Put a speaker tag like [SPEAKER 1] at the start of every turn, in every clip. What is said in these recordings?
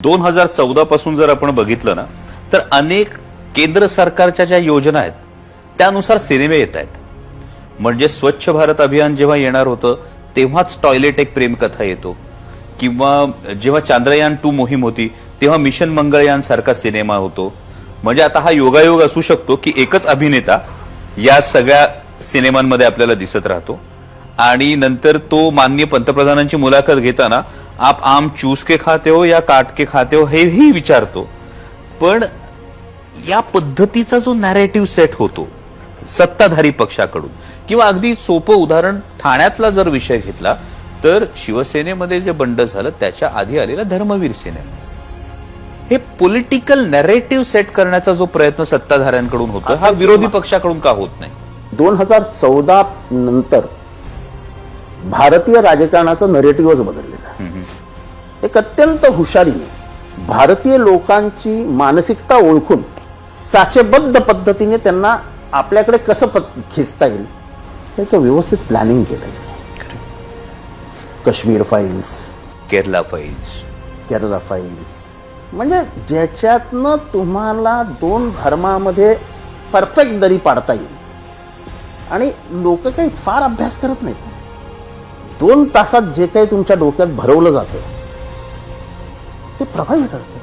[SPEAKER 1] दोन हजार चौदा पासून जर आपण बघितलं ना तर अनेक केंद्र सरकारच्या ज्या योजना आहेत त्यानुसार सिनेमे येत आहेत. म्हणजे स्वच्छ भारत अभियान जेव्हा येणार होतं तेव्हाच टॉयलेट एक प्रेमकथा येतो. किंवा जेव्हा चांद्रयान टू मोहीम होती तेव्हा मिशन मंगळयान सारखा सिनेमा होतो. म्हणजे आता हा योगायोग असू शकतो की एकच अभिनेता या सगळ्या सिनेमांमध्ये आपल्याला दिसत राहतो. आणि नंतर तो माननीय पंतप्रधानांची मुलाखत घेताना आप आम चूस के खाते हो या काट के खाते हो हेही विचारतो. पण या पद्धतीचा जो नॅरेटिव्ह सेट होतो सत्ताधारी पक्षाकडून किंवा अगदी सोपं उदाहरण ठाण्यातला जर विषय घेतला तर शिवसेनेमध्ये जे बंड झालं त्याच्या आधी आलेला धर्मवीर सिनेमा हे पॉलिटिकल नॅरेटिव्ह सेट करण्याचा जो प्रयत्न सत्ताधाऱ्यांकडून होतो हा विरोधी पक्षाकडून का होत नाही?
[SPEAKER 2] दोन हजार चौदा नंतर भारतीय राजकारणाचं नरेटिव्हच बदललेलं एक अत्यंत हुशारीने भारतीय लोकांची मानसिकता ओळखून साचेबद्ध पद्धतीने त्यांना आपल्याकडे कसं पत- खेचता येईल याचं व्यवस्थित प्लॅनिंग केलंय Kashmir files
[SPEAKER 1] Kerala files
[SPEAKER 2] Kerala files म्हणजे ज्याच्यातनं तुम्हाला दोन धर्मामध्ये परफेक्ट दरी पाडता येईल. आणि लोक काही फार अभ्यास करत नाहीत. दोन तासात जे काही तुमच्या डोक्यात भरवलं जातं ते प्रभावी ठरतं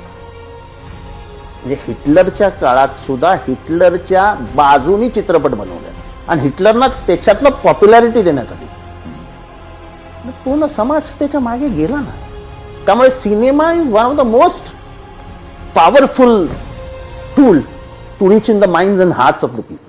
[SPEAKER 2] म्हणजे हिटलरच्या काळात सुद्धा हिटलरच्या बाजूनी चित्रपट बनवले. आणि हिटलरना त्याच्यातनं पॉप्युलॅरिटी देण्यात आली पूर्ण समाज त्याच्यामागे गेला ना. त्यामुळे cinema is one of the most powerful tool to reach in the mind and hearts of the people.